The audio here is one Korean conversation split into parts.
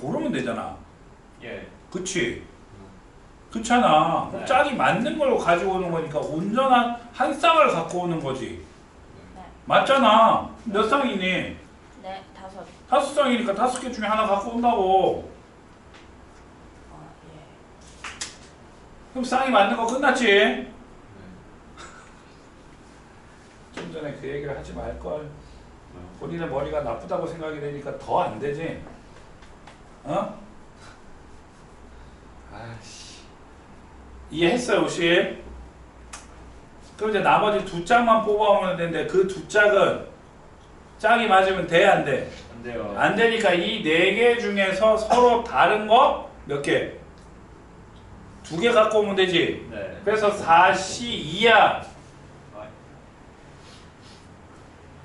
고르면 되잖아. 예. 그치? 그렇잖아. 그럼 네. 짝이 맞는 걸 가지고 오는 거니까 온전한 한 쌍을 갖고 오는 거지. 네. 맞잖아. 몇 쌍이니? 네, 다섯. 다섯 쌍이니까 다섯 개 중에 하나 갖고 온다고. 어, 예. 그럼 쌍이 맞는 거 끝났지? 좀 전에 그 얘기를 하지 말걸. 본인의 머리가 나쁘다고 생각이 되니까 더 안 되지? 어? 아씨. 이해했어요, 혹시? 그럼 이제 나머지 두 짝만 뽑아오면 되는데 그 두 짝은 짝이 맞으면 돼, 안 돼? 안 돼요. 안 되니까 이 네 개 중에서 서로 다른 거 몇 개? 두 개 갖고 오면 되지. 네. 그래서 4시 2야.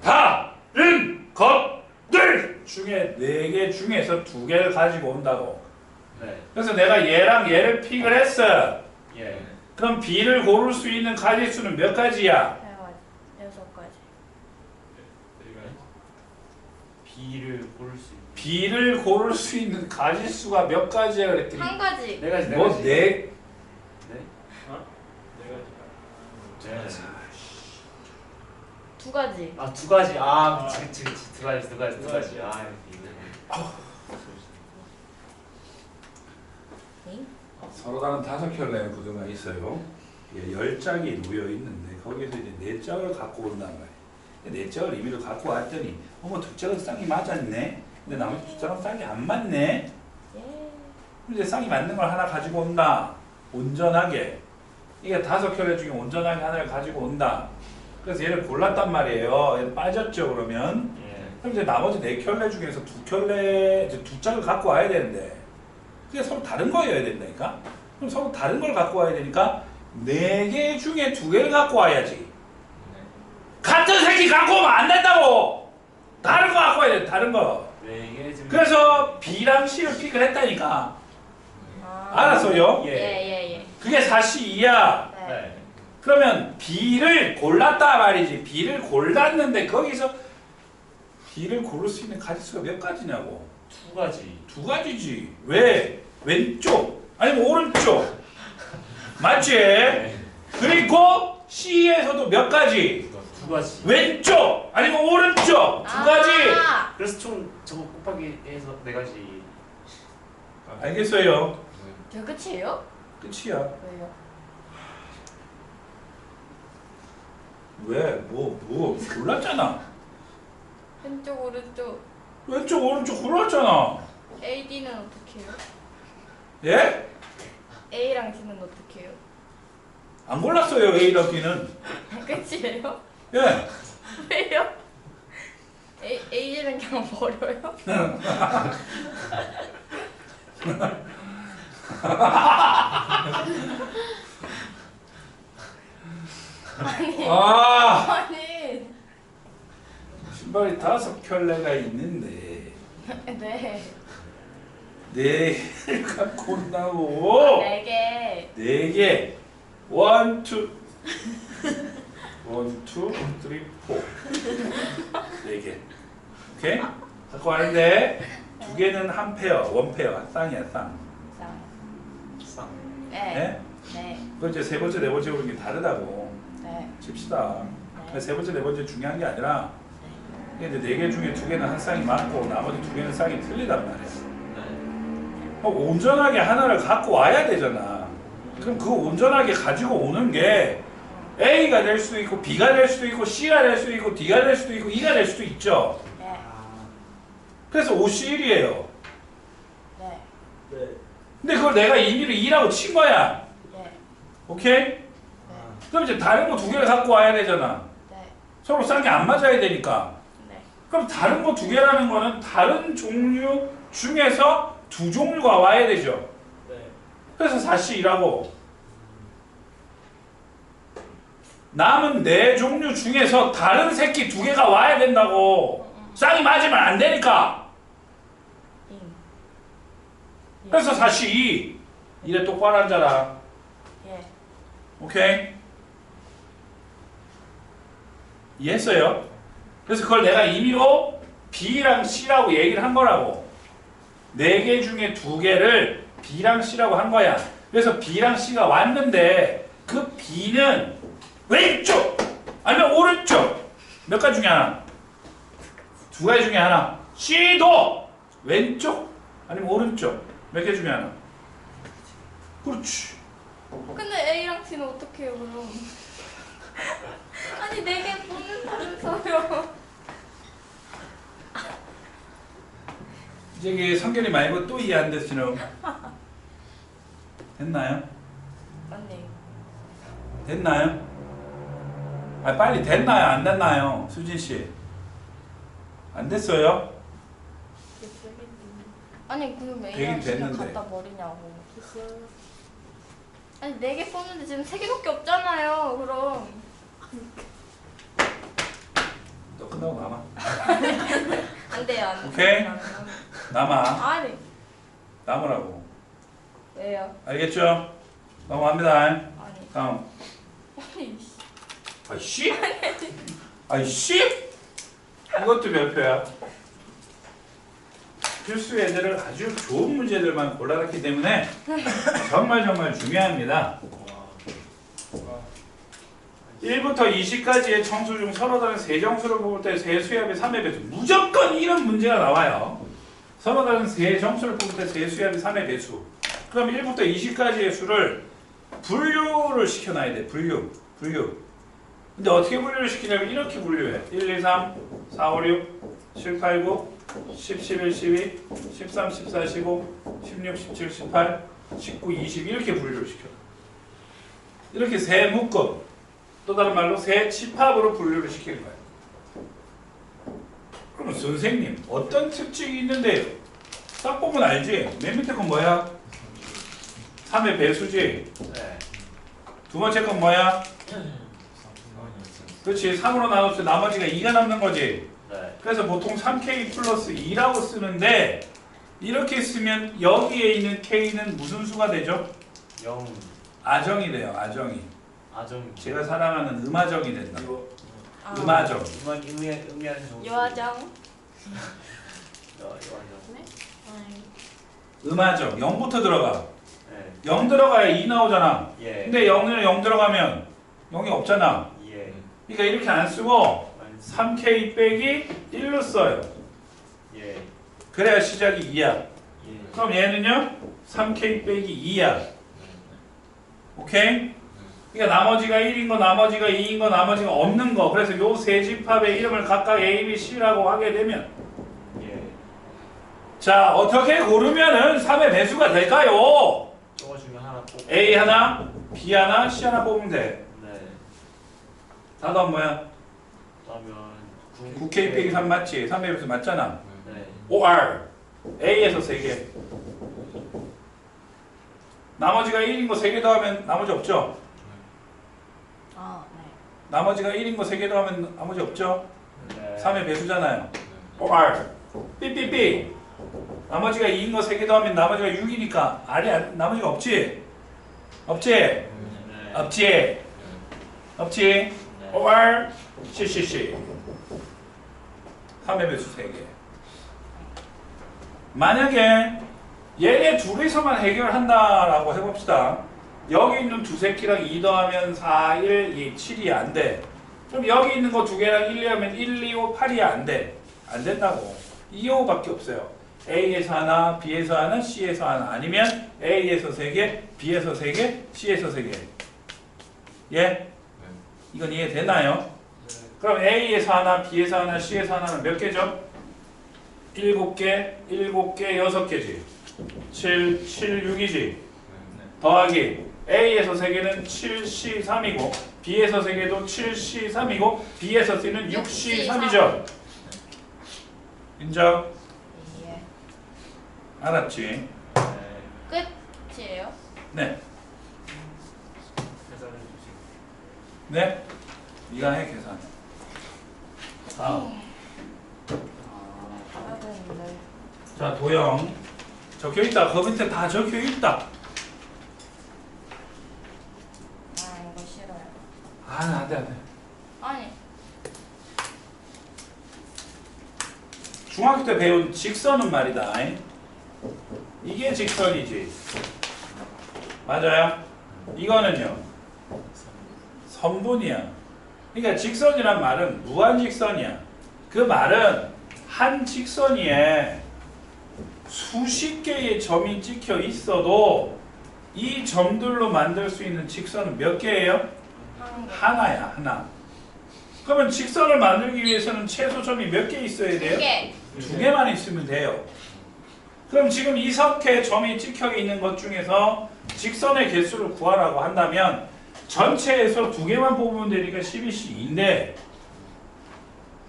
아, 다른 것들 중에 네 개 중에서 두 개를 가지고 온다고. 네. 그래서 내가 얘랑 얘를 픽을 했어. 예. 그럼 B를 고를 수 있는 가지 수는 몇 가지야? 여섯, 여섯 가지. B를 고를 수 있는. B를 고를 수 있는 가지 수가 몇 가지야 그랬더니 한 가지. 네 가지. 네뭐 가지. 네? 네. 네 가지. 두 가지. 아, 두 가지. 아, 그치, 그치, 그치. 두 가지, 두 가지, 두 가지. 아, 네. 서로 다른 다섯 켤레의 구두가 있어요. 예, 열 짝이 놓여 있는데 거기서 이제 네 짝을 갖고 온단 말이에요. 네 짝을 임의로 갖고 왔더니 어머 두 짝은 쌍이 맞았네. 근데 나머지 두 짝은 쌍이 안 맞네. 예. 이제 쌍이 맞는 걸 하나 가지고 온다. 온전하게. 이게 다섯 켤레 중에 온전하게 하나를 가지고 온다. 그래서 얘를 골랐단 말이에요. 얘 빠졌죠 그러면. 예. 그럼 이제 나머지 네 켤레 중에서 두 켤레 이제 두 짝을 갖고 와야 되는데 그게 서로 다른 거여야 된다니까. 그럼 서로 다른 걸 갖고 와야 되니까 네 개 중에 두 개를 갖고 와야지. 같은 새끼 갖고 오면 안 된다고. 다른 거 갖고 와야 돼. 다른 거. 네 그래서 B랑 C를 픽을 했다니까. 아. 알았어요? 예, 예, 예. 그게 4시2야. 네. 네. 그러면 B를 골랐다 말이지. B를 골랐는데 거기서 B를 고를 수 있는 가지수가 몇 가지냐고. 두 가지. 두 가지지. 왜? 왼쪽 아니면 오른쪽. 맞지? 네. 그리고 C에서도 몇 가지? 두 가지. 왼쪽 아니면 오른쪽 두 가지. 아, 그래서 총 저거 곱하기 해서 네 가지. 알겠어요. 저 끝이에요? 끝이야. 왜요? 왜? 뭐, 뭐, 골랐잖아. 왼쪽, 오른쪽. 왼쪽, 오른쪽 골랐잖아. AD는 어떻게 해요? 예? A랑 D는 어떻게 해요? 안 골랐어요, A랑 B는. 끝이에요? 예. 왜요? A, AD는 그냥 버려요? 아니, 아, 아니. 신발이 다섯 켤레가 있는데, 네. 네 개를 갖고 온다고. 네 개. 네 개. 원, 투. 원, 투, 쓰리, 포. 네 개. 오케이? 갖고 왔는데, 두 개는 한 페어, 원 페어, 한 쌍이야, 쌍. 쌍. 쌍. 네. 네? 네. 그건 이제 세 번째, 네 번째 오는 게 다르다고. 네. 칩시다. 네. 세 번째, 네 번째 중요한 게 아니라, 이게 이제 네 개 중에 두 개는 한 쌍이 맞고, 나머지 두 개는 쌍이 틀리단 말이야. 네. 온전하게 하나를 갖고 와야 되잖아. 그럼 그 온전하게 가지고 오는 게 A가 될 수도 있고 B가 될 수도 있고 C가 될 수도 있고 D가 될 수도 있고 E가 될 수도 있죠. 네. 그래서 51이에요. 네. 근데 그걸 내가 임의로 2라고 친 거야. 네. 오케이? 네. 그럼 이제 다른 거 두 개를 갖고 와야 되잖아. 네. 서로 쌍이 안 맞아야 되니까. 네. 그럼 다른 거 두 개라는 거는 다른 종류 중에서 두 종류가 와야 되죠. 그래서 4C라고 남은 네 종류 중에서 다른 새끼 두 개가 와야 된다고 쌍이 맞으면 안 되니까 잉. 그래서 4C 이래 똑바로 앉아라 예. 오케이 이해했어요? 그래서 그걸 내가 임의로 B랑 C라고 얘기를 한 거라고. 네 개 중에 두 개를 B랑 C라고 한 거야. 그래서 B랑 C가 왔는데 그 B는 왼쪽 아니면 오른쪽. 몇 가지 중에 하나? 두 가지 중에 하나. C도 왼쪽 아니면 오른쪽. 몇 개 중에 하나? 그렇지. 근데 A랑 C는 어떻게 해요 그럼? 아니 네개 뽑는다면서요. 이제 이게 성견이 말고 또 이해 안 됐으면 됐나요? 언니. 됐나요? 아 빨리 됐나요? 안 됐나요? 수진 씨. 안 됐어요? 아니 그럼 되긴 A랑 됐는데. 갖다 버리냐고. 아니 네개 뽑는데 지금 세 개밖에 없잖아요. 그럼. 너 끝나고 남아. 안 돼요. 안 돼요. 오케이. 남아. 아니 남으라고. 왜요? 알겠죠? 넘어갑니다. 아니 다음. 아니 씨. 아이씨? 아이씨? 이것도 몇 표야? 필수 예제를 아주 좋은 문제들만 골라놨기 때문에 정말 정말 중요합니다. 1부터 20까지의 청수 중 서로 다른 세 정수를 뽑을 때 세 수압의 3의 배수. 무조건 이런 문제가 나와요. 서로 다른 세 정수를 뽑을 때 세 수압의 3의 배수. 그럼 1부터 20까지의 수를 분류를 시켜놔야 돼. 분류 분류. 근데 어떻게 분류를 시키냐면 이렇게 분류해. 1, 2, 3, 4, 5, 6, 7, 8, 9 10, 11, 12, 13, 14, 15, 16, 17, 18, 19, 20 이렇게 분류를 시켜. 이렇게 세 묶음 또 다른 말로 세 집합으로 분류를 시키는 거예요. 그럼 선생님 어떤 특징이 있는데요? 딱 보면 알지? 맨 밑에 건 뭐야? 3의 배수지. 네. 두 번째 건 뭐야? 그렇지 3으로 나눴을 때 나머지가 2가 남는 거지. 네. 그래서 보통 3K 플러스 2라고 쓰는데 이렇게 쓰면 여기에 있는 K는 무슨 수가 되죠? 영 아정이 돼요. 아정이. 아정 제가 사랑하는 음아정이 된다. 아. 음아정. 음악 의미 의미하는 정수. 여화정. 여 여화정. 네. 아니. 음아정. 0부터 들어가. 네. 0 들어가야 2 나오잖아. 예. 근데 0은 0 들어가면 0이 없잖아. 예. 그러니까 이렇게 안 쓰고 아니, 3K 빼기 1로 써요. 예. 그래야 시작이 2야. 예. 그럼 얘는요? 3K 빼기 2야. 오케이? 그러니까 나머지가 1인 거, 나머지가 2인 거, 나머지가 없는 거. 그래서 요 세 집합의 이름을 각각 A, B, C라고 하게 되면 예. 자, 어떻게 고르면은 3의 배수가 될까요? 중에 하나 뽑. A 하나, B 하나, C 하나 뽑으면 돼. 네. 답은 뭐야? 그러면 9K 빼기 3 맞지? 3의 배수 맞잖아. 네. OR A에서 3개 나머지가 1인 거 3개 더하면 나머지 없죠? 아 네. 나머지가 1인 거 3개 더하면 나머지 없죠? 네. 3의 배수잖아요 OR 삐삐삐 나머지가 2인 거 3개 더하면 나머지가 6이니까 R이 안- 나머지가 없지? 없지? 네. 없지? 없지? 네. OR CCC 3의 배수 3개 만약에 얘네 둘이서만 해결한다라고 해봅시다 여기 있는 두 새끼랑 2 더하면 4, 1, 2, 7이 안 돼 그럼 여기 있는 거 두 개랑 1, 2 하면 1, 2, 5, 8이 안 돼 안 된다고 2, 5밖에 없어요 A에서 하나, B에서 하나, C에서 하나 아니면 A에서 3개, B에서 3개, C에서 3개 예? 이건 이해되나요? 그럼 A에서 하나, B에서 하나, C에서 하나는 몇 개죠? 7개, 7개, 6개지. 7, 7, 6이지. 더하기 A에서 3개는 7C, 3이고 B에서 3개도 7C, 3이고 B에서 C는 6C, 3이죠. 인정? 예. 알았지? 네. 끝이에요? 네. 계산해 주세요. 네? 네가 해 계산. 다음. 되는데. 자, 도형. 적혀 있다. 그 밑에 다 적혀 있다. 아 이거 싫어요. 아, 안 돼, 안 돼. 아니 중학교 때 배운 직선은 말이다. 이게 직선이지. 맞아요? 이거는요. 선분이야. 그러니까 직선이란 말은 무한직선이야. 그 말은 한 직선 위에 수십 개의 점이 찍혀 있어도 이 점들로 만들 수 있는 직선은 몇 개예요? 하나야, 하나. 그러면 직선을 만들기 위해서는 최소 점이 몇 개 있어야 두 돼요? 개. 두 개만 있으면 돼요. 그럼 지금 이석회 점이 찍혀 있는 것 중에서 직선의 개수를 구하라고 한다면 전체에서 두 개만 뽑으면 되니까 12c인데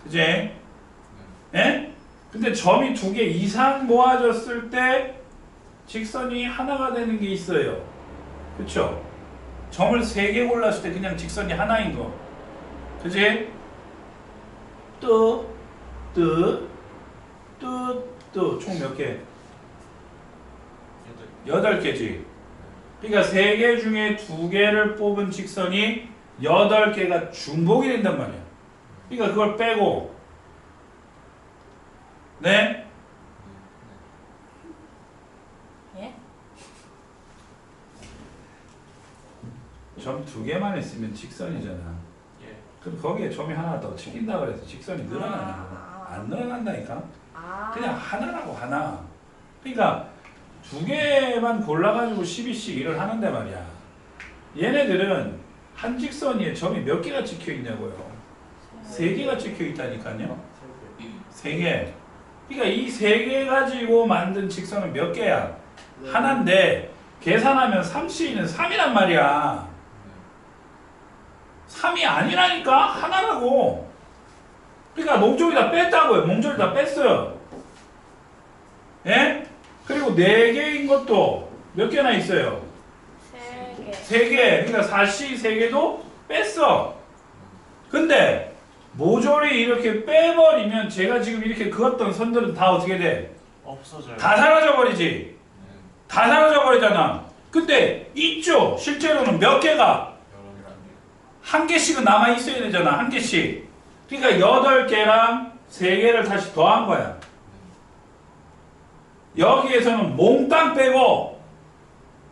그지? 예? 근데 점이 두 개 이상 모아졌을 때 직선이 하나가 되는 게 있어요. 그쵸? 점을 세 개 골랐을 때 그냥 직선이 하나인 거. 그지? 또, 또, 또, 또, 총몇 개? 여덟 개지. 그러니까 세 개 중에 두 개를 뽑은 직선이 여덟 개가 중복이 된단 말이야. 그러니까 그걸 빼고, 네? 점 두 개만 있으면 직선이잖아. 예. 그럼 거기에 점이 하나 더 찍힌다 그래서 직선이 늘어나는 거야. 안 늘어난다니까. 아. 그냥 하나라고 하나. 그러니까 두 개만 골라가지고 12씩 일을 하는데 말이야. 얘네들은 한 직선 위에 점이 몇 개가 찍혀 있냐고요. 세 개가 찍혀 있다니까요. 세 개. 그러니까 이 세 개 가지고 만든 직선은 몇 개야? 하나인데 계산하면 3C는 3이란 말이야. 3이 아니라니까 하나라고. 그러니까 몽쪽이다 뺐다고요. 몽쪽이다 뺐어요. 예? 그리고 네 개인 것도 몇 개나 있어요? 세 개. 세 개. 그러니까 4C 세 개도 뺐어. 근데 모조리 이렇게 빼버리면 제가 지금 이렇게 그었던 선들은 다 어떻게 돼? 없어져요. 다 사라져 버리지. 다 사라져 버리잖아. 근데 있죠. 실제로는 몇 개가 한 개씩은 남아 있어야 되잖아. 한 개씩. 그러니까 여덟 개랑 세 개를 다시 더한 거야. 여기에서는 몽땅 빼고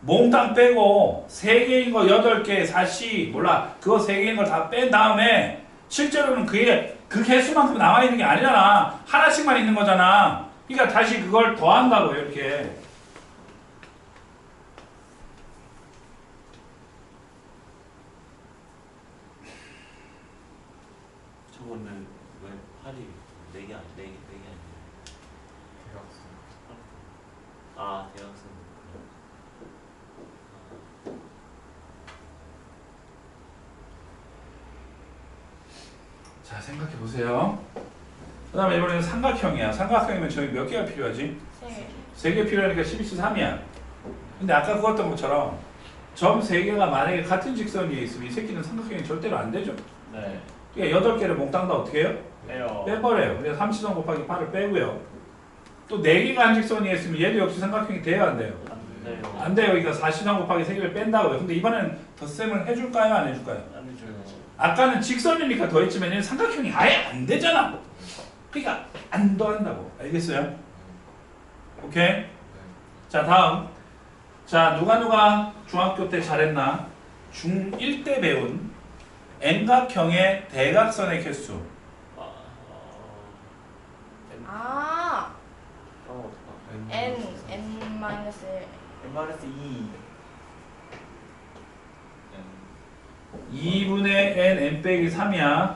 몽땅 빼고 세 개인 거 여덟 개 사시 몰라 그거 세 개인 걸 다 뺀 다음에 실제로는 그게 그 개수만큼 남아 있는 게 아니잖아 하나씩만 있는 거잖아 그러니까 다시 그걸 더한다고 이렇게 저거는 왜 팔이 네개 아니 네개 네개 아니에요? 아 대학생. 자 생각해 보세요 그 다음에 이번에는 삼각형이야 삼각형이면 저희 몇 개가 필요하지? 세 개. 세개 필요하니까 12시 3이야. 근데 아까 그었던 것처럼 점 세 개가 만약에 같은 직선 위에 있으면 이 새끼는 삼각형이 절대로 안 되죠. 네. 그러니까 여덟 개를 몽땅 다 어떻게 해요? 빼요. 빼버려요. 그래서 3시선 곱하기 8을 빼고요. 또네 개가 한 직선 위에 있으면 얘도 역시 삼각형이 돼요, 안 돼요? 안 돼요. 안 돼요. 그러니까 4시선 곱하기 3개를 뺀다고요. 근데 이번에는 덧셈을 해줄까요, 안 해줄까요? 안 해줘요. 아까는 직선이니까 더했지만 삼각형이 아예 안 되잖아. 그러니까 안 더한다고. 알겠어요? 오케이? 자 다음 자 누가 누가 중학교 때 잘했나 중1 때 배운 N각형의 대각선의 개수 아, 어, 아. 어, N N 마이너스 일. MRS 2. 2분의 N N 빼기 3이야.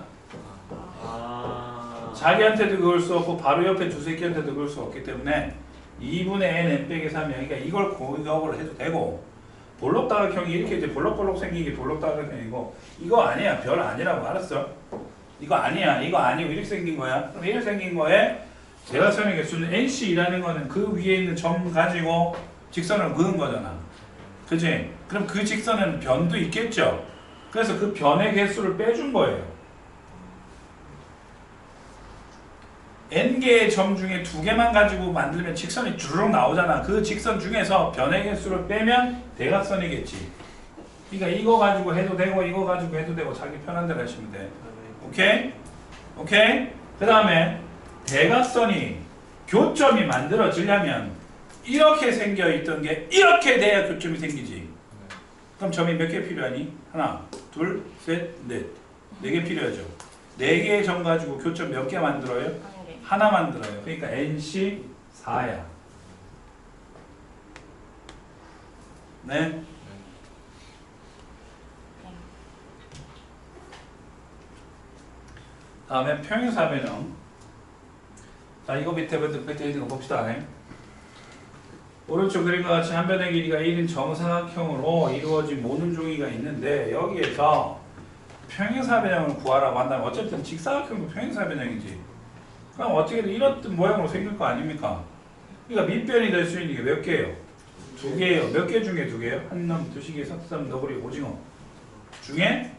아. 자기한테도 그걸 수 없고 바로 옆에 두 새끼한테도 그럴 수 없기 때문에 2분의 N N 빼기 3이야. 그러니까 이걸 공격을 해도 되고 볼록 다각형이 이렇게 이제 볼록볼록 생긴 게 볼록 다각형이고 이거 아니야. 별 아니라고 알았어? 이거 아니야. 이거 아니고 이렇게 생긴 거야. 그럼 이렇게 생긴 거에 대각선의 개수는 NC라는 거는 그 위에 있는 점 가지고 직선을 그은 거잖아. 그지? 그럼 그 직선은 변도 있겠죠 그래서 그 변의 개수를 빼준 거예요 n개의 점 중에 두 개만 가지고 만들면 직선이 주르륵 나오잖아. 그 직선 중에서 변의 개수를 빼면 대각선이겠지. 그러니까 이거 가지고 해도 되고 이거 가지고 해도 되고 자기 편한 대로 하시면 돼. 오케이? 오케이? 그 다음에 대각선이 교점이 만들어지려면 이렇게 생겨 있던 게 이렇게 돼야 교점이 생기지. 그럼 점이 몇 개 필요하니? 하나, 둘, 셋, 넷. 네 개 필요하죠. 네 개의 점 가지고 교점 몇 개 만들어요? 하나 만들어요. 그러니까 NC 4야. 네. 다음에 평행사변형. 자, 이거 밑에 밑에 있는 거 봅시다. 오른쪽 그림과 같이 한 변의 길이가 1인 정사각형으로 이루어진 모든 종이가 있는데 여기에서 평행사 변형을 구하라고 한다면 어쨌든 직사각형도 평행사 변형이지. 그럼 어떻게든 이런 모양으로 생길 거 아닙니까? 그러니까 밑변이 될 수 있는 게 몇 개예요? 두 개예요. 몇 개 중에 두 개요? 한놈, 두시개, 석삼, 너구리, 오징어. 중에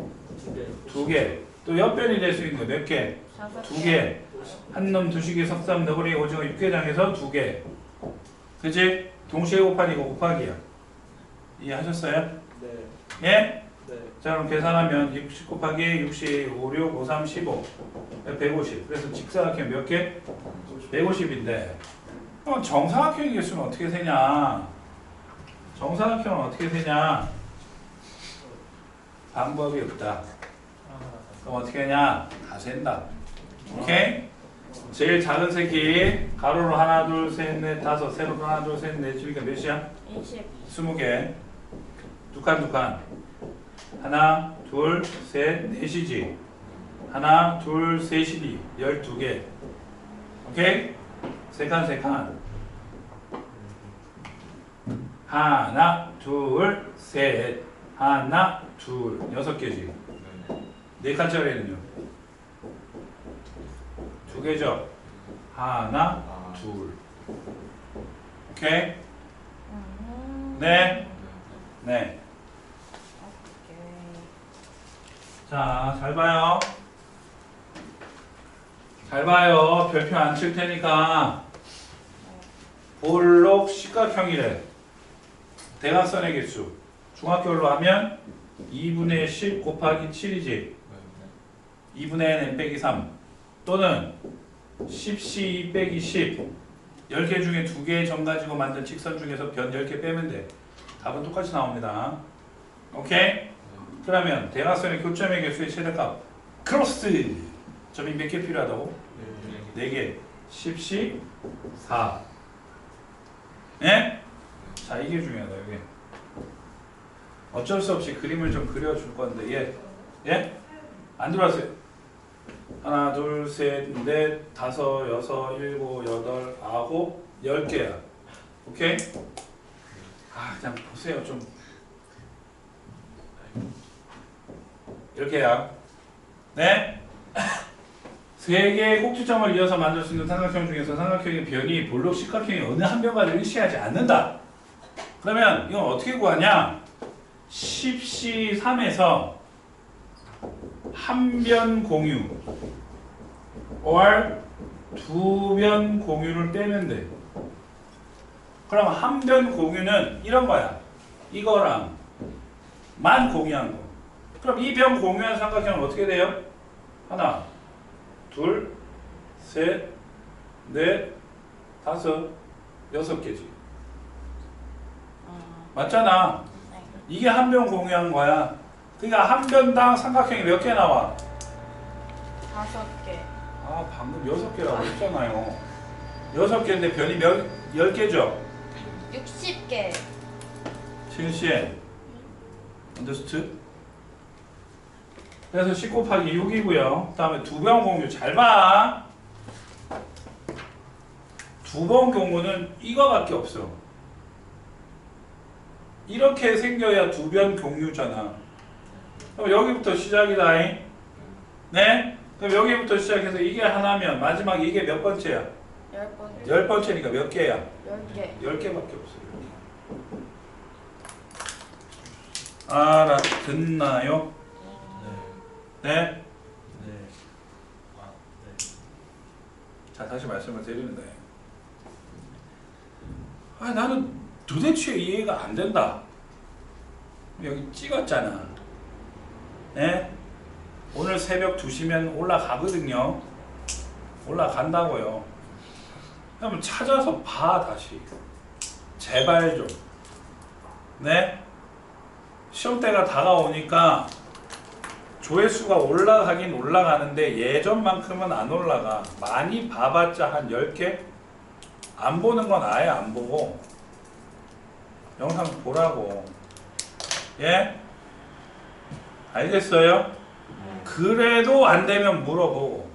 두 개. 또 옆변이 될 수 있는 거몇 개? 두 개. 한놈, 두시개, 석삼, 너구리, 오징어, 육개장에서 두 개. 그지? 동시에 곱하기 이거 곱하기야. 이해하셨어요? 네. 예? 네. 자 그럼 계산하면 60 곱하기 60, 5, 6, 5, 3, 15 150 그래서 직사각형 몇 개? 150인데 그럼 정사각형의 개수는 어떻게 세냐 정사각형은 어떻게 세냐 방법이 없다 그럼 어떻게 하냐 다 센다 오케이? 제일 작은 새끼 가로로 하나 둘 셋 넷 다섯 세로로 하나 둘 셋넷 그러니까 몇이야? 20. 20개. 두칸 두 칸. 하나 둘 셋 넷이지? 하나 둘 셋이니 열두 개. 오케이? 세칸 세 칸. 하나 둘 셋. 하나 둘. 여섯 개지? 네. 칸짜리는요. 두 개죠 하나 둘 오케이 음. 네 네. 자, 잘 봐요. 잘 봐요. 별표 안 칠 테니까. 볼록 십각형이래. 대각선의 개수. 중학교로 하면 2분의 10 곱하기 7이지. 2분의 n 빼기 3. 또는 10c 2 빼기 10. 10개 중에 2개의 점 가지고 만든 직선 중에서 변 10개 빼면 돼. 답은 똑같이 나옵니다. 오케이? 그러면 대각선의 교점의 개수의 최대값 크로스 점이 몇 개 필요하다고? 4개 10씩 4 예? 자 이게 중요하다 이게 어쩔 수 없이 그림을 좀 그려줄 건데 예? 예? 안 들어왔어요 하나 둘 셋 넷 다섯 여섯 일곱 여덟 아홉 열 개야 오케이? 아 그냥 보세요 좀 이렇게야. 네? 세 개의 꼭지점을 이어서 만들 수 있는 삼각형 중에서 삼각형의 변이 볼록 십각형의 어느 한 변과를 일치하지 않는다. 그러면 이건 어떻게 구하냐? 10C3에서 한변 공유 or 두변 공유를 빼면 돼. 그럼 한변 공유는 이런 거야. 이거랑 만 공유한 거. 그럼 이 변 공유한 삼각형은 어떻게 돼요? 하나, 둘, 셋, 넷, 다섯, 여섯 개지. 음. 맞잖아. 네. 이게 한 변 공유한 거야. 그러니까 한 변당 삼각형이 몇 개 나와? 다섯 개. 아 방금 여섯 개라고 했잖아요. 여섯 개인데 변이 몇, 열 개죠? 60개. 실시에 언더스트? 그래서 10 곱하기 6이고요. 다음에 두변 공유 잘 봐. 두번 공유는 이거밖에 없어. 이렇게 생겨야 두변 공유잖아. 그럼 여기부터 시작이다. 네? 그럼 여기부터 시작해서 이게 하나면 마지막 이게 몇 번째야? 열 번째. 열 번째니까 몇 개야? 열 개. 열 개밖에 없어요. 알아듣나요? 네? 네. 아, 네. 자 다시 말씀을 드리는데 아 나는 도대체 이해가 안 된다. 여기 찍었잖아. 네? 오늘 새벽 2시면 올라가거든요. 올라간다고요. 그럼 찾아서 봐 다시. 제발 좀. 네? 시험 때가 다가오니까 조회수가 올라가긴 올라가는데 예전만큼은 안 올라가. 많이 봐봤자 한 10개? 안 보는 건 아예 안 보고 영상 보라고. 예? 알겠어요? 그래도 안 되면 물어보고.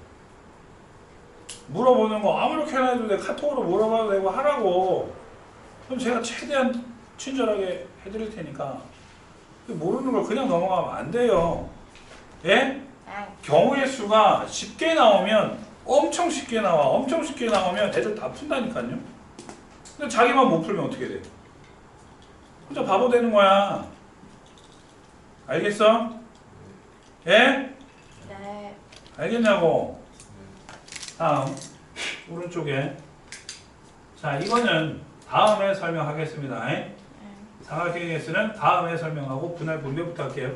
물어보는 거 아무렇게나 해도 돼. 카톡으로 물어봐도 되고 하라고. 그럼 제가 최대한 친절하게 해드릴 테니까. 모르는 걸 그냥 넘어가면 안 돼요. 예? 네. 경우의 수가 쉽게 나오면 엄청 쉽게 나와. 엄청 쉽게 나오면 애들 다 푼다니까요. 근데 자기만 못 풀면 어떻게 돼? 혼자 바보 되는 거야. 알겠어? 예? 네. 알겠냐고. 다음 오른쪽에 자 이거는 다음에 설명하겠습니다. 네. 사각형에서는 다음에 설명하고 분할 분배부터 할게요.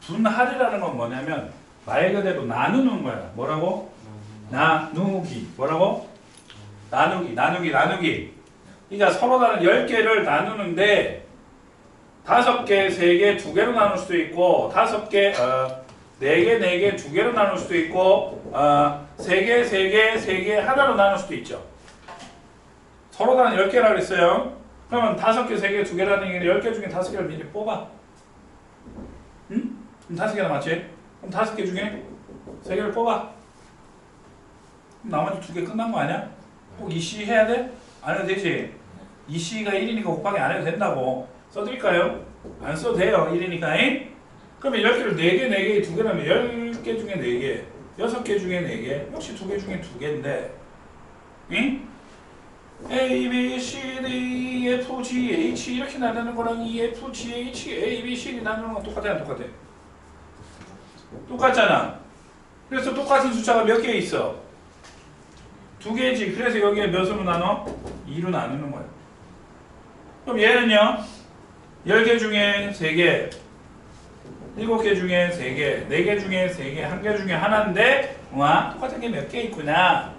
분할이라는 건 뭐냐면 말 그대로 나누는 거야. 뭐라고? 나누기. 뭐라고? 나누기, 나누기, 나누기. 그러니까 서로 다른 10개를 나누는데 다섯 개, 세 개, 두 개로 나눌 수도 있고 다섯 개, 어, 네 개, 네 개, 두 개로 나눌 수도 있고 어, 세 개, 세 개, 세개 하나로 나눌 수도 있죠. 서로 다른 10개라 그랬어요. 그러면 다섯 개, 세 개, 두 개라는 얘기는 열개 중에 다섯 개를 미리 뽑아. 응? 그럼 다섯 개나 맞지? 그럼 다섯 개 중에 세 개를 뽑아. 그럼 나머지 두개 끝난 거 아니야? 꼭 이씨 해야 돼? 안 해도 되지? 이씨가 1이니까 곱하기 안 해도 된다고. 써드릴까요? 안 써도 돼요. 1이니까. 잉? 그러면 10개를 4개, 4개, 2개라면 10개 중에 4개, 6개 중에 4개, 역시 2개 중에 2개인데. 응? A, B, C, D, E, F, G, H 이렇게 나누는 거랑 E, F, G, H, A, B, C, D 나누는 건 똑같아 안 똑같아? 똑같잖아. 그래서 똑같은 숫자가 몇 개 있어? 두 개지. 그래서 여기에 몇으로 나눠? 2로 나누는 거야. 그럼 얘는요? 10개 중에 3개, 7개 중에 3개, 4개 중에 3개, 1개 중에 하나인데 와 똑같은 게 몇 개 있구나.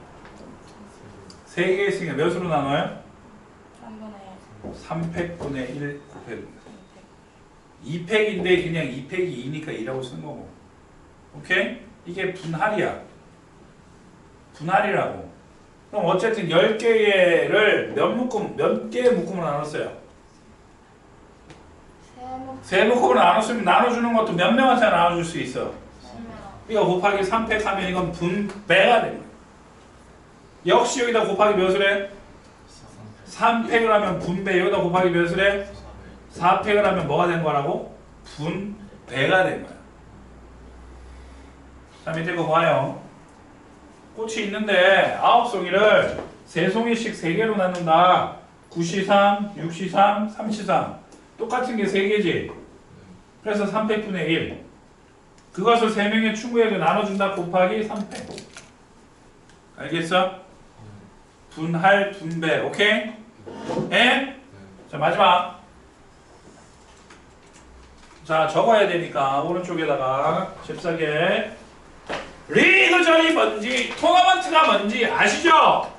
3개 있으니까 몇으로 나눠요? 3분의 3팩분의 1 곱해줍니다. 2팩인데 그냥 2팩이 2니까 2라고 쓴 거고. 오케이? 이게 분할이야. 분할이라고. 그럼 어쨌든 10개를 몇 묶음, 몇 개의 묶음으로 나눴어요? 세모 세 묶음으로 나눴으면 나눠주는 것도 몇 명한테 나눠줄 수 있어. 10명. 이거 곱하기 3팩 하면 이건 분배가 되는 거야. 역시 여기다 곱하기 몇을 해? 3팩을 하면 분배, 여기다 곱하기 몇을 해? 4팩을 하면 뭐가 된 거라고? 분배가 된 거야. 자, 밑에 거 봐요. 꽃이 있는데 아홉 송이를 세 송이씩 세 개로 나눈다. 9시3, 6시3, 3시3. 똑같은 게세 개지. 그래서 3팩분의 1. 그것을 세 명의 충구에게 나눠준다 곱하기 3팩. 알겠어? 분할, 분배. 오케이? 예? 자, 마지막. 자, 적어야 되니까 오른쪽에다가 14개. 리그 전이 뭔지, 토너먼트가 뭔지 아시죠?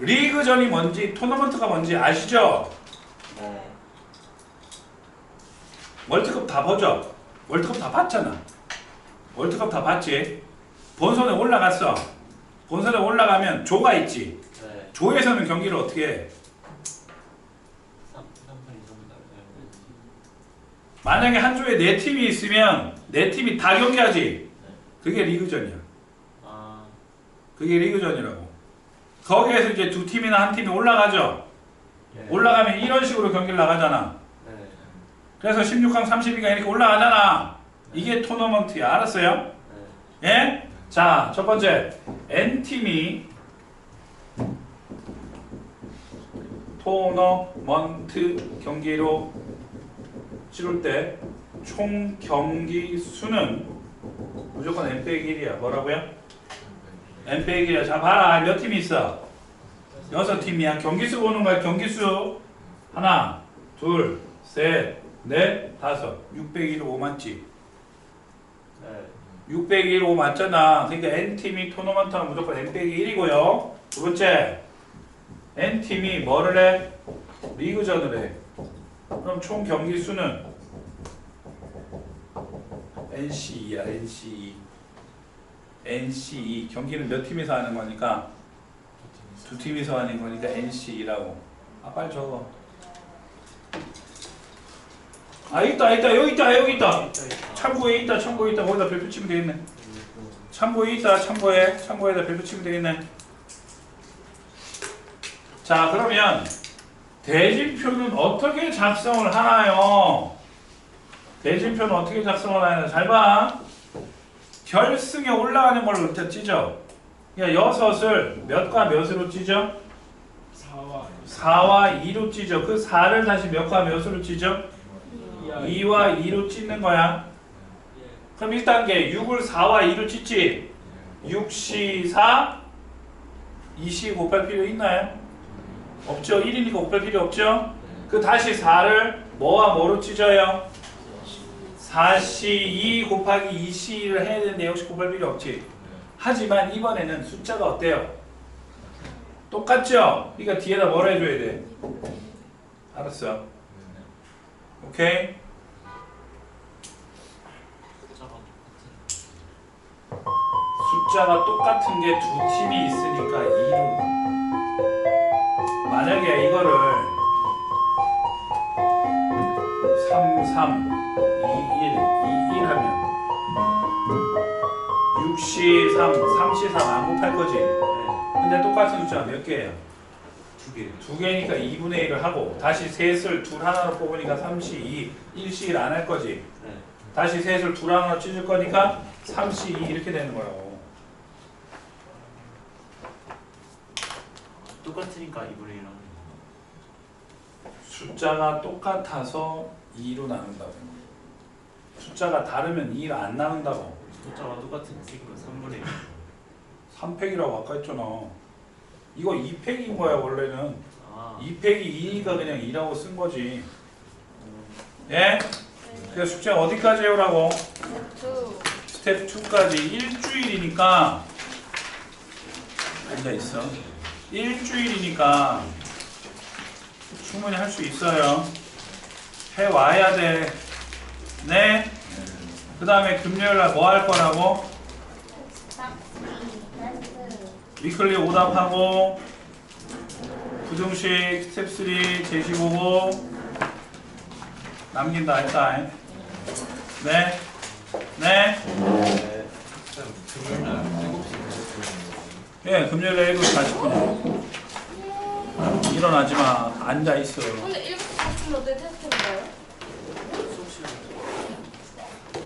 리그전이 뭔지, 토너먼트가 뭔지 아시죠? 네. 월드컵 다 보죠? 월드컵 다 봤잖아. 월드컵 다 봤지? 본선에 올라갔어. 본선에 올라가면 조가 있지. 네. 조에서는 경기를 어떻게 해? 3, 3분 이상 나가야지. 만약에 한 조에 네 팀이 있으면 네 팀이 다 경기하지. 그게 리그전이야. 아, 그게 리그전이라고. 거기에서 이제 두 팀이나 한 팀이 올라가죠. 네. 올라가면 이런 식으로 경기를 나가잖아. 네. 그래서 16강, 32강 이렇게 올라가잖아. 이게 토너먼트야. 알았어요? 네. 예? 자, 첫 번째. N팀이 토너먼트 경기로 치를 때 총 경기 수는 무조건 N 빼기 1이야. 뭐라고요? N 빼기 1이야. 자, 봐라. 몇 팀이 있어? 여섯 팀이야. 경기수 보는 거야. 경기수. 하나, 둘, 셋, 넷, 다섯. 601, 5 맞지? 네. 601, 5 맞잖아. 그러니까 N팀이 토너먼트는 무조건 N 빼기 1이고요. 두 번째, N팀이 뭐를 해? 리그전을 해. 그럼 총 경기 수는 NC2야, NC2. NC2. 경기는 몇 팀이서 하는 거니까? 두 팀이서 하는 거니까 NC2라고. 아, 빨리 적어. 아, 있다, 있다, 여기 있다, 여기 있다. 참고에 있다, 참고에 있다. 거기다 별표 치면 되겠네. 참고에 있다, 참고에. 참고에다 별표 치면 되겠네. 자, 그러면 대진표는 어떻게 작성을 하나요? 대진표는 어떻게 작성을 하나요? 잘 봐. 결승에 올라가는 걸로 일단 찢어. 그러니까 여섯을 몇과 몇으로 찢어? 4와 4와 2로 찢어. 그 4를 다시 몇과 몇으로 찢어? 2와 2로 찢는 거야. 그럼 1단계 6을 4와 2로 찢지. 6시 4, 2시 곱할 필요 있나요? 없죠. 1이니까 곱할 필요 없죠. 그 다시 4를 뭐와 뭐로 찢어요? 4시 2 곱하기 2시를 해야 되는데 역시 곱할 필요 없지. 하지만 이번에는 숫자가 어때요? 똑같죠? 그러니까 뒤에다 뭐라 해줘야 돼? 알았어. 오케이? 숫자가 똑같은 게 두 팀이 있으니까 2로 만약에 이거를 3, 3, 2, 1, 2, 1 하면 6시 3, 3시 3안 곱할 거지? 근데 똑같은 숫자가 몇 개예요? 두 개. 두 개니까 2분의 1을 하고 다시 셋을 둘 하나로 뽑으니까 3시 2, 1시 1안할 거지? 네. 다시 셋을 둘 하나로 찢을 거니까 3시 2 이렇게 되는 거라고. 똑같으니까 2분의 1 하는 숫자가 똑같아서 2로 나눈다고 숫자가 다르면 2를 안 나눈다고 숫자가 똑같은 식이면 3분의 1 3팩이라고 아까 했잖아 이거 2팩인 거야 원래는 아 2팩이 2니까 그냥 2라고 쓴 거지 예? 그래서 숙제 어디까지 해오라고? 투. 스텝 2까지 일주일이니까 앉아 있어. 일주일이니까 충분히 할 수 있어요. 해 와야 돼. 네. 그 다음에 금요일 날 뭐 할 거라고? 위클리 오답하고 부등식 스텝 3 제시 보고 남긴다 했다. 네. 네. 금요일날 7시 예, 금요일에 7시 40분. 일어나지 마. 앉아 있어. 근데 7시 40분 어때 테스트인가요?